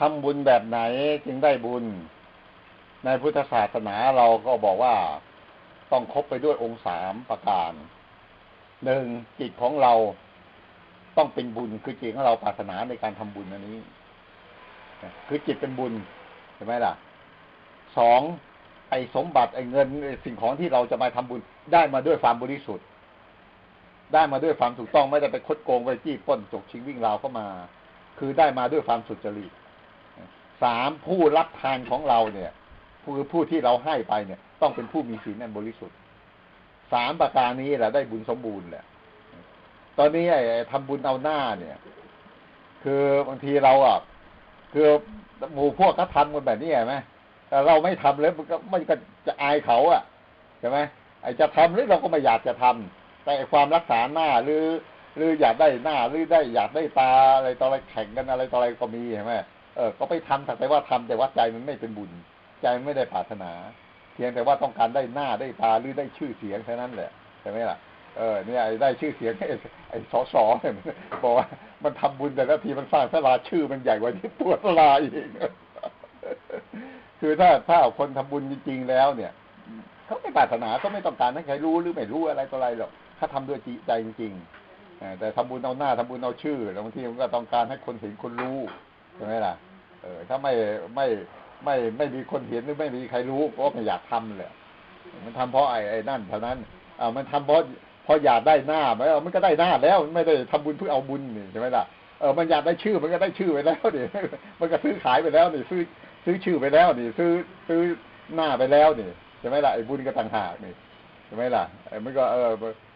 ทำบุญแบบไหนจึงได้บุญ ในพุทธศาสนาเราก็บอกว่าต้องครบไปด้วยองค์สามประการหนึ่งจิตของเราต้องเป็นบุญคือจิตของเราปรารถนาในการทำบุญอันนี้ คือจิตเป็นบุญใช่ไหมล่ะสองไอ้สมบัติไอ้เงินสิ่งของที่เราจะมาทำบุญ ได้มาด้วยความบริสุทธิ์ ได้มาด้วยความถูกต้องไม่ได้ไปคดโกงไปจี้ป้นจกชิงวิ่งราวเข้ามา คือได้มาด้วยความสุจริต สามผู้รับทานของเราเนี่ยผู้ผู้ที่เราให้ไปเนี่ย ต้องเป็นผู้มีศีลอันบริสุทธิ์สามประการนี้แหละได้บุญสมบูรณ์แหละ ตอนนี้ไอ้ทำบุญเอาหน้าเนี่ย คือบางทีเราอะคือหมู่พวกเขาทำกันแบบนี้ใช่ไหมแต่เราไม่ทำแล้วมันก็มันก็จะอายเขาอะใช่ไหมไอ้จะทำหรือเราก็ไม่อยากจะทำแต่ความรักษาหน้าหรือ หรืออยากได้หน้าหรือได้อยากได้ตาอะไรต่ออะไรแข่งกันอะไรต่ออะไรก็มีใช่ไหม เออก็ไปทำแต่ว่าทำแต่ว่าใจมันไม่เป็นบุญ ใจมันไม่ได้ปรารถนา เพียงแต่ว่าต้องการได้หน้าได้ตาหรือได้ชื่อเสียงแค่นั้นแหละใช่ไหมล่ะเออเนี่ยได้ชื่อเสียงไอ้ไอ้สอสอเนี่ยบอกว่ามันทำบุญแต่ละทีมันสร้างสลาชื่อมันใหญ่กว่าที่ตัวสลาอีกคือถ้าถ้าคนทำบุญจริงๆแล้ว เนี่ยเขาไม่ปรารถนาเขาไม่ต้องการให้ใครรู้หรือไม่รู้อะไรต่ออะไรหรอกถ้าทำด้วยใจจริงๆแต่ทำบุญเอาหน้าทำบุญเอาชื่อบางทีมันก็ต้องการให้คนเห็นคนรู้ ใช่ไหมล่ะ เออ ถ้าไม่ไม่ไม่ไม่มีคนเห็นหรือไม่มีใครรู้ก็ไม่อยากทำเลยมันทำเพราะไอ้ไอ้นั่นเท่านั้นอ่ามันทำเพราะเพออยากได้หน้าไหมอ๋อมันก็ได้หน้าแล้วไม่ได้ทำบุญเพื่อเอาบุญนี่ใช่ไหมล่ะเออมันอยากได้ชื่อมันก็ได้ชื่อไปแล้วนี่มันก็ซื้อขายไปแล้วนี่ซื้อซื้อชื่อไปแล้วนี่ซื้อซื้อหน้าไปแล้วนี่ใช่ไหมล่ะไอ้บุญก็ต่างหากนี่ใช่ไหมล่ะไอ้มันก็เออ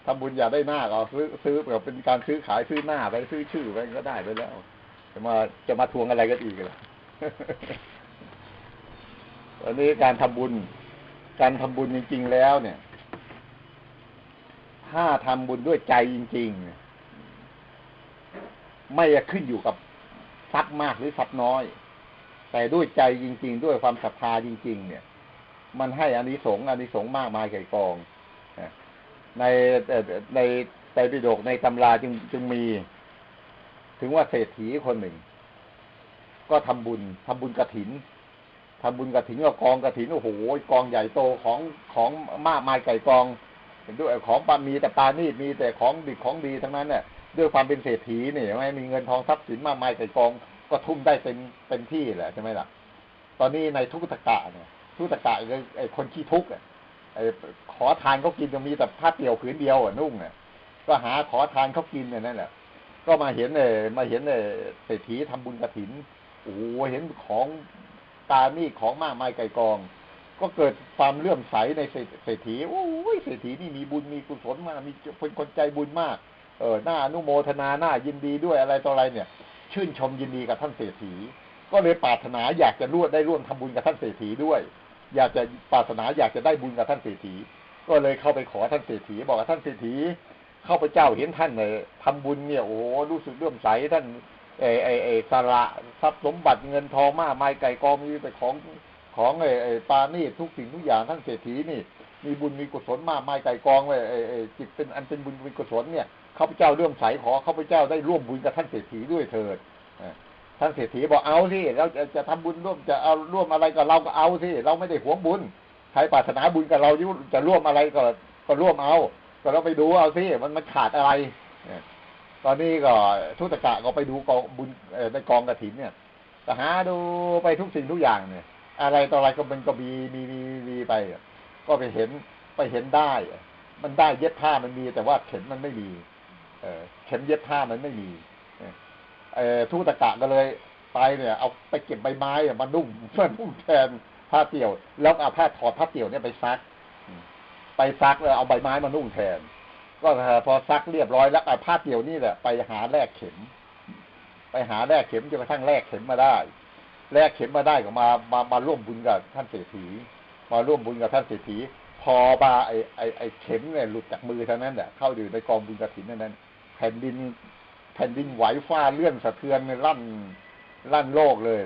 ทำบุญอยากได้หน้าก็ซื้อซื้อแบบเป็นการซื้อขายซื้อหน้าไปซื้อชื่อไปก็ได้ไปแล้ว จะมาจะมาทวงอะไรกันอีกล่ะอันนี้การทำบุญ การทำบุญจริง ๆ แล้วเนี่ย ถ้าทำบุญด้วยใจจริงๆไม่ขึ้นอยู่กับทรัพย์มากหรือทรัพย์น้อย แต่ด้วยใจจริง ๆ ด้วยความศรัทธาจริง ๆ เนี่ย มันให้อานิสงส์อานิสงส์มากมายไก่กองในในในปิฎกในตำราจึงจึงมี ถึงว่าเศรษฐีคนหนึ่ง ก็ทำบุญทำบุญกระถินทำบุญกระถินก็กองกระถินโอ้โหกองใหญ่โตของของมากมายไก่กองด้วยของปามีแต่ปานี่มีแต่ของดีของดีทั้งนั้นเนี่ยด้วยความเป็นเศรษฐีเนี่ยไม่มีเงินทองทรัพย์สินมากมายใส่กอง ก็ทุ่มได้เป็นเป็นที่แหละใช่ไหมล่ะ ตอนนี้ในทุกตะกะเนี่ยทุกตะกะไอ้คนขี้ทุกข์ไอ้ขอทานเขากินจะมีแต่ผ้าเตี่ยวผืนเดียวอะนุ่งเนี่ยก็หาขอทานเขากินเนี่ยนั่นแหละ ก็มาเห็นเอมาเห็นเอเศรษฐีทำบุญกระถินโอ้เห็นของตานี่ของมากมายไก่กอง ก็เกิดความเลื่อมใสในเศรษฐีโอ้ยเศรษฐีนี่มีบุญมีกุศลมากมีเป็นคนใจบุญมาก เออหน้าอนุโมทนาหน้ายินดีด้วยอะไรต่ออะไรเนี่ย ชื่นชมยินดีกับท่านเศรษฐี ก็เลยปรารถนาอยากจะร่วมได้ร่วมทำบุญกับท่านเศรษฐีด้วย อยากจะปรารถนาอยากจะได้บุญกับท่านเศรษฐี ก็เลยเข้าไปขอท่านเศรษฐีบอกว่าท่านเศรษฐี ข้าพเจ้าเห็นท่านเลยทำบุญเนี่ยโอ้รู้สึกเลื่อมใสท่านเอไอไอสระทรัพย์สมบัติเงินทองมากมายไก่กองมีไปของของไอไอปานี่ทุกสิ่งทุกอย่างท่านเศรษฐีนี่ มีบุญมีกุศลมากมายใจกองเลยไอไอจิตเป็นอันเป็นบุญเป็นกุศลเนี่ยข้าพเจ้าเรื่อมใสขอข้าพเจ้าได้ร่วมบุญกับท่านเศรษฐีด้วยเถิดท่านเศรษฐีบอกเอาสิเราจะจะทำบุญร่วมจะเอาร่วมอะไรกับเราก็เอาสิเราไม่ได้หวงบุญใครปรารถนาบุญกับเราจะร่วมอะไรก็ก็ร่วมเอา ก็เราไปดูเอาสิมันมันขาดอะไรตอนนี้ก็ทุตกะก็ไปดูกองบุญในกองกระถินเนี่ยก็หาดูไปทุกสิ่งทุกอย่างเนี่ย อะไรต่ออะไรก็มันก็มีมีมีมีไป ก็ไปเห็นไปเห็นได้ มันได้เย็บผ้ามันมี แต่ว่าเข็มมันไม่มี เออเข็มเย็บผ้ามันไม่มีเออทุตกะก็เลยไปเนี่ย เอาไปเก็บใบไม้มานุ่งเพื่อนุ่งแทนผ้าเตี่ยว แล้วเอาผ้าถอดผ้าเตี่ยวเนี่ยไปซัก ไปซักแล้วเอาใบไม้มานุ่งแทน ก็พอซักเรียบร้อยแล้วเอาผ้าเตี่ยวนี่แหละไปหาแลกเข็ม ไปหาแลกเข็มจนกระทั่งแลกเข็มมาได้แลกเข็มมาได้ก็มามามาร่วมบุญกับท่านเศรษฐี มาร่วมบุญกับท่านเศรษฐี พอมาไอไอไอเข็มเนี่ยหลุดจากมือเท่านั้นแหละเข้าอยู่ในกองบุญกระถินนั้นแผ่นดินแผ่นดินไหวฟ้าเลื่อนสะเทือนลั่นลั่นโลกเลย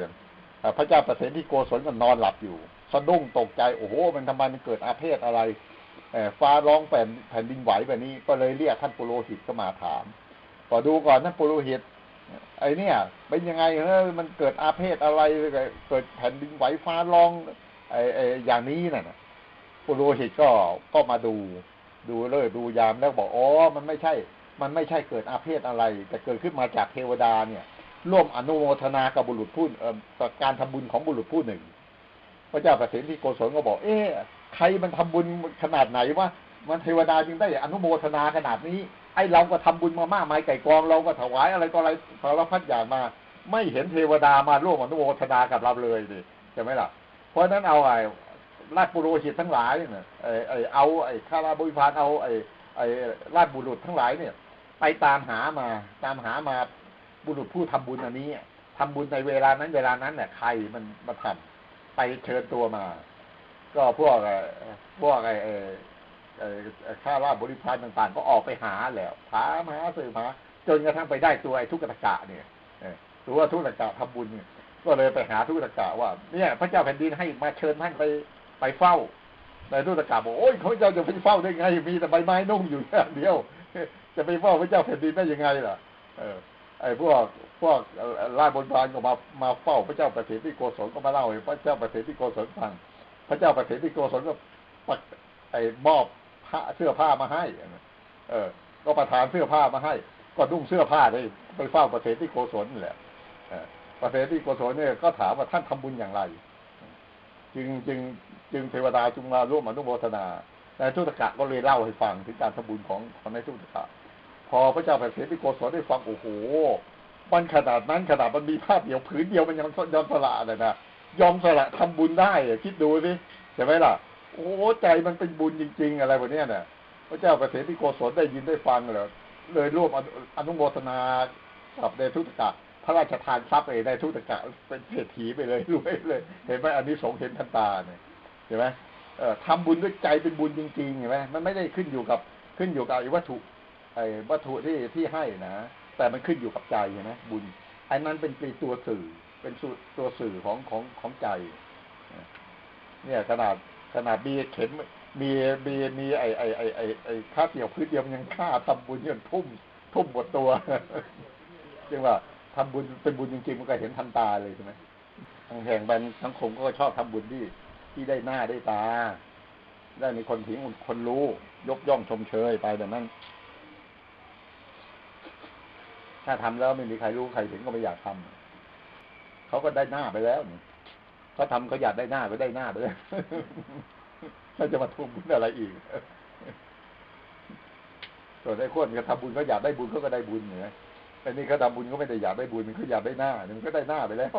พระเจ้าประเสริฐที่โกศลก็นอนหลับอยู่สะดุ้งตกใจโอ้โหมันทำไมมันเกิดอาเพศอะไร ฟ้าร้องแผ่นแผ่นดินไหวแบบนี้ ก็เลยเรียกท่านปุโรหิตก็มาถามพอดูก่อนท่านปุโรหิตไอเนี่ย เป็นยังไงเออมันเกิดอาเพศอะไรเกิดแผ่นดินไหวฟ้าร้องไอไออย่างนี้น่ะนะปุโรหิตก็ก็มาดู ดูเลยดูยามแล้วบอกอ๋อมันไม่ใช่ มันไม่ใช่เกิดอาเพศอะไร แต่เกิดขึ้นมาจากเทวดาเนี่ย ร่วมอนุโมทนากับบุรุษผู้เอ่อกับการทำบุญของบุรุษผู้หนึ่ง พระเจ้าประสิทธิโกศลก็บอก เอ๊ะ ใครมันทำบุญขนาดไหนวะมันเทวดาจึงได้อนุโมทนาขนาดนี้ ไอ้เราก็ทำบุญมามากมายไก่กองเราก็ถวายอะไรก็อะไรสารพัดอย่างมา ไม่เห็นเทวดามาร่วมอนุโมทนากับเราเลยดิใช่ไหมล่ะ เพราะฉะนั้นเอาไอ้ราชบุรุษทั้งหลายเนี่ยไอ้ไอ้เอาไอ้ข้าราชบริพารเอาไอ้ไอ้ราชบุรุษทั้งหลายเนี่ย ไปตามหามาตามหามาบุรุษผู้ทำบุญอันนี้ทำบุญในเวลานั้นเวลานั้นเนี่ยใครมันมาทำไปเชิญตัวมา ก็พวกไอ้พวกไอ้ไอ้ไอ้ไอ้ข้าราชบริพารต่างๆ ก็ออกไปหาแล้วหาหาสืบหาจนกระทั่งไปได้ตัวไอ้ทุกขตกะเนี่ยเออตัวทุกขตกะทำบุญก็เลยไปหาทุกขตกะว่า เนี่ย พระเจ้าแผ่นดินให้มาเชิญท่านไปไปเฝ้าในทุกขตกะบอกโอ้ยเขาเจ้าจะไปเฝ้าได้ไง มีแต่ใบไม้นุ่งอยู่อย่เดียว จะไปเฝ้าพระเจ้าแผ่นดินได้ยังไงล่ะ เออไอ้พวกพวกราชบนบานก็มามาเฝ้าพระเจ้าประสิทธิโกศลก็มาเล่าให้พระเจ้าประสิทธิโกศลฟัง พระเจ้าประสิทธิโกศลก็ปักไอ้มอบผ้าเสื้อผ้ามาให้เออ ก็ประทานเสื้อผ้ามาให้ ก็นุ่งเสื้อผ้าเลยไปเฝ้าประสิทธิโกศลนี่แหละประสิทธิโกศลเนี่ยก็ถามว่าท่านทำบุญอย่างไร จึงจึงจึงเทวดาจึงมาร่วมอนุโมทนาในทุตกะก็เลยเล่าให้ฟังถึงการทำบุญของของในทุตกะ พอพระเจ้าแผ่นดินโกศลได้ฟังโอ้โหมันขนาดนั้นขนาดมันมีภาพเดียวผืนเดียวมันยังยอมสละเลยนะ ยอมสละทำบุญได้คิดดูสิใช่ไหมล่ะ โอ้ใจมันเป็นบุญจริง ๆ อะไรแบบนี้ยน่ะพระเจ้าแผ่นดินโกศลได้ยินได้ฟังเลยเลยร่วมอนุอนุโมทนากับเดทุตกะพระราชทานทรัพย์ไปได้ทุตกะเป็นเศรษฐีไปเลยรวยเลย เห็นไหมอันนี้สงส์เห็นทันตาเนี่ยเห็นไหมเอ่อทำบุญด้วยใจเป็นบุญจริงๆเห็นไหมมันไม่ได้ขึ้นอยู่กับขึ้นอยู่กับไอ้วัตถุไอ้วัตถุที่ที่ให้นะแต่มันขึ้นอยู่กับใจใช่ไหมบุญไอ้นั้นเป็นเป็นตัวสื่อ เป็นส่วนตัวสื่อของของของใจ เนี่ยขนาดขนาดมีเข็มมีมีมีไอไอไอไอไอ้ค่าเตี่ยวพื้นเดียวมันยังฆ่าทำบุญยังทุ่ม ทุ่มหมดตัวจึงว่าทำบุญเป็นบุญจริงๆมันก็เห็นทันตาเลยใช่ไหมทางแห่งบันสังคมก็ชอบทำบุญที่ที่ได้หน้าได้ตา ได้มีคนถึงคนรู้ ยกย่องชมเชยไปแบบนั้น ถ้าทำแล้วไม่มีใครรู้ใครเห็นก็ไม่อยากทำ เขาก็ได้หน้าไปแล้วนี่เขาทำเขาอยากได้หน้าก็ได้หน้าไปแล้วเขาจะมาทวงบุญอะไรอีกส่วนไอ้คนเขาทำบุญเขาอยากได้บุญเขาก็ได้บุญเนี่ยไอ้นี่เขาทำบุญเขาไม่ได้อยากได้บุญเขาอยากได้หน้ามันก็ได้หน้าไปแล้ว